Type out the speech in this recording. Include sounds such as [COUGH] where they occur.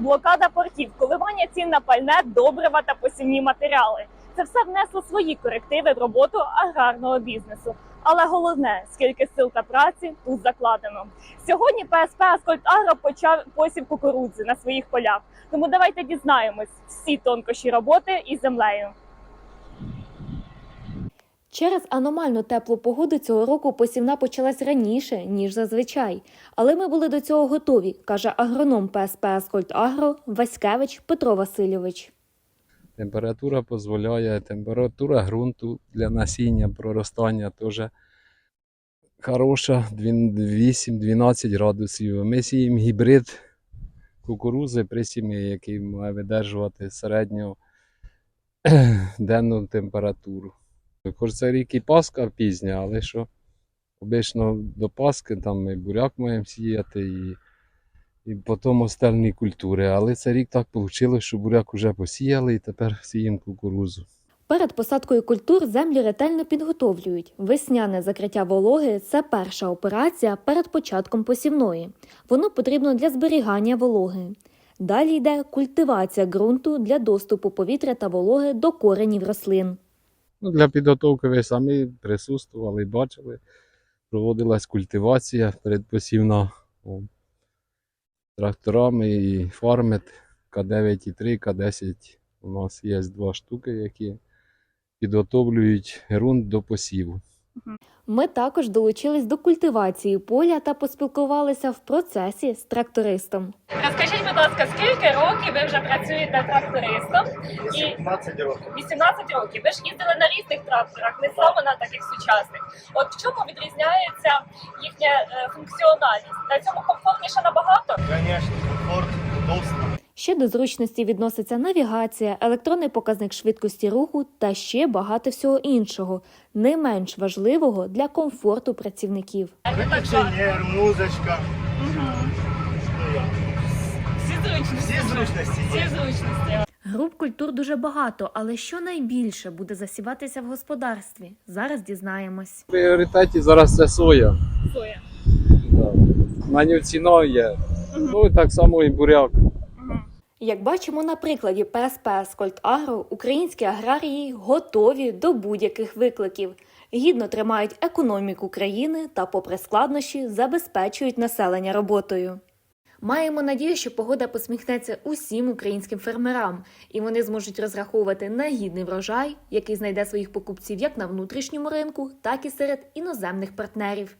блокада портів, коливання цін на пальне, добрива та посівні матеріали. Це все внесло свої корективи в роботу аграрного бізнесу. Але головне, скільки сил та праці тут закладено. Сьогодні ПСП Аскольд Агро почав посів кукурудзи на своїх полях. Тому давайте дізнаємось всі тонкощі роботи із землею. Через аномально теплу погоду цього року посівна почалась раніше, ніж зазвичай. Але ми були до цього готові, каже агроном ПСП Аскольд Агро Васькевич Петро Васильович. Температура дозволяє, температура ґрунту для насіння, проростання теж хороша, 8-12 градусів. Ми сіємо гібрид кукурузи при сім'ї, який має видержувати середню [CLEARS THROAT] денну температуру. Хоч це рік і Пасха пізня, але що обично до Пасхи там ми буряк маємо сіяти і, і потім остальні культури. Але це рік так вийшло, що буряк вже посіяли і тепер сіємо кукурузу. Перед посадкою культур землі ретельно підготовлюють. Весняне закриття вологи це перша операція перед початком посівної. Воно потрібно для зберігання вологи. Далі йде культивація ґрунту для доступу повітря та вологи до коренів рослин. Ну, для підготовки ви самі присутствували, бачили. Проводилась культивація передпосівна о, тракторами і фармет К9 і 3, К10. У нас є два штуки, які підготовлюють ґрунт до посіву. Ми також долучились до культивації поля та поспілкувалися в процесі з трактористом. Розкажіть, будь ласка, скільки років ви вже працюєте трактористом? І 15 років. 18 років. Ви ж їздили на різних тракторах, не саме на таких сучасних. От в чому відрізняється їхня е, функціональність? На цьому комфортніше набагато? Звісно, комфорт, удобство. Ще до зручності відноситься навігація, електронний показник швидкості руху та ще багато всього іншого, не менш важливого для комфорту працівників. Кондиціонер, музичка. Всі зручності. Всі зручності Всі зручності. Груп культур дуже багато, але що найбільше буде засіватися в господарстві? Зараз дізнаємось. В пріоритеті зараз це соя. Соя. Да. На нього ціна є. Ну і так само і буряк. Як бачимо на прикладі ПСП Скольд Агро, українські аграрії готові до будь-яких викликів, гідно тримають економіку країни та, попри складнощі, забезпечують населення роботою. Маємо надію, що погода посміхнеться усім українським фермерам, і вони зможуть розраховувати на гідний врожай, який знайде своїх покупців як на внутрішньому ринку, так і серед іноземних партнерів.